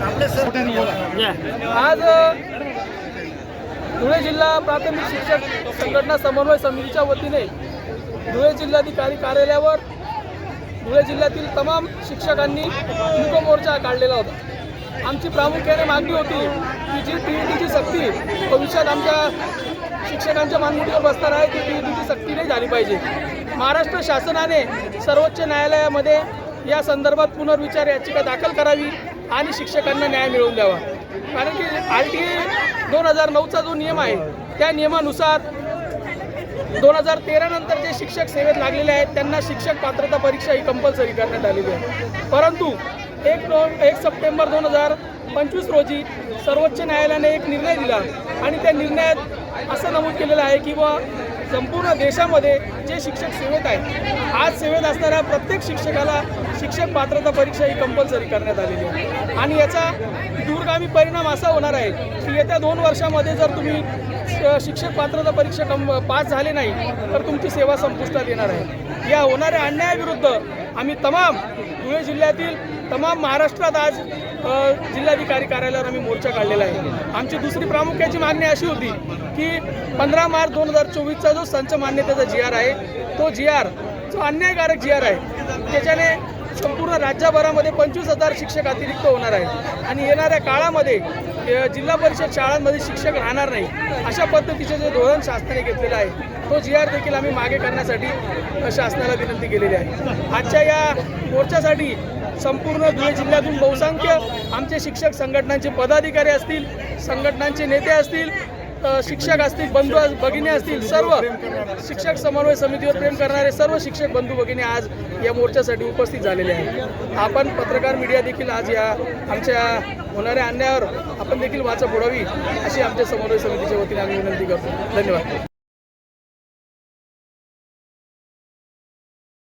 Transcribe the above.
आज धुळे जिल्हा प्राथमिक शिक्षक संघटना समन्वय समितीच्या वतीने धुळे जिल्हाधिकारी कार्यालयावर धुळे जिल्ह्यातील तमाम शिक्षकांनी मूक मोर्चा काढलेला होता. आमची प्रामुख्याने मागणी होती की जी टी ई टीची सक्ती भविष्यात आमच्या शिक्षकांच्या मानगुटीवर बसणार आहे ती टी ई टीची सक्ती नाही झाली पाहिजे. महाराष्ट्र शासनाने सर्वोच्च न्यायालयामध्ये या संदर्भात पुनर्विचार याचिका दाखल करावी. आणि शिक्षकांना न्याय मिळवून द्यावा. कारण की आर टी दोन हजार नऊचा जो नियम आहे त्या नियमानुसार दोन हजार तेरानंतर जे शिक्षक सेवेत लागलेले आहेत त्यांना शिक्षक पात्रता परीक्षा ही कंपल्सरी करण्यात आलेली आहे. परंतु एक नो एक सप्टेंबर दोन हजार पंचवीस रोजी सर्वोच्च न्यायालयाने एक निर्णय दिला आणि त्या निर्णयात असं नमूद केलेलं आहे की बा संपूर्ण देशामध्ये जे शिक्षक सेवेत आहेत आज सेवेत असणाऱ्या प्रत्येक शिक्षकाला शिक्षक पात्रता परीक्षा ही कंपल्सरी करण्यात आलेली आहे. आणि याचा दूरगामी परिणाम असा होणार आहे की येत्या दोन वर्षामध्ये जर तुम्ही शिक्षक पात्रता परीक्षा कम पास झाले नाही तर तुमची सेवा संपुष्टात येणार आहे. या होणाऱ्या अन्यायाविरुद्ध आम्ही तमाम धुळे जिल्ह्यातील तमाम महाराष्ट्रात आज जिल्हाधिकारी कार्यालयावर आम्ही मोर्चा काढलेला आहे. आमची दुसरी प्रामुख्याची मागणी अशी होती की पंधरा मार्च दोन हजार चोवीसचा जो संच मान्यतेचा जी आर आहे तो जी आर जो अन्यायकारक जी आर आहे त्याच्याने संपूर्ण राज्यभरामध्ये पंचवीस हजार शिक्षक अतिरिक्त होणार आहे आणि येणाऱ्या काळामध्ये जिल्हा परिषद शाळांमध्ये शिक्षक राहणार नाही. अशा पद्धतीचे जे धोरण शासनाने घेतलेलं आहे तो जी आर देखील आम्ही मागे करण्यासाठी शासनाला विनंती केलेली आहे. आजच्या या मोर्चासाठी संपूर्ण धुळे जिल्ह्यातून बहुसंख्य आमचे शिक्षक संघटनांचे पदाधिकारी असतील संघटनांचे नेते असतील शिक्षक असतील बंधू भगिनी असतील सर्व शिक्षक समन्वय समितीवर प्रेम करणारे सर्व शिक्षक बंधू भगिनी आज या मोर्चासाठी उपस्थित झालेले आहेत. आपण पत्रकार मीडिया देखील आज या आमच्या होणाऱ्या अन्यायावर आपण देखील वाचा फोडावी अशी आमच्या समन्वय समितीच्या वतीने आम्ही विनंती करतो. धन्यवाद.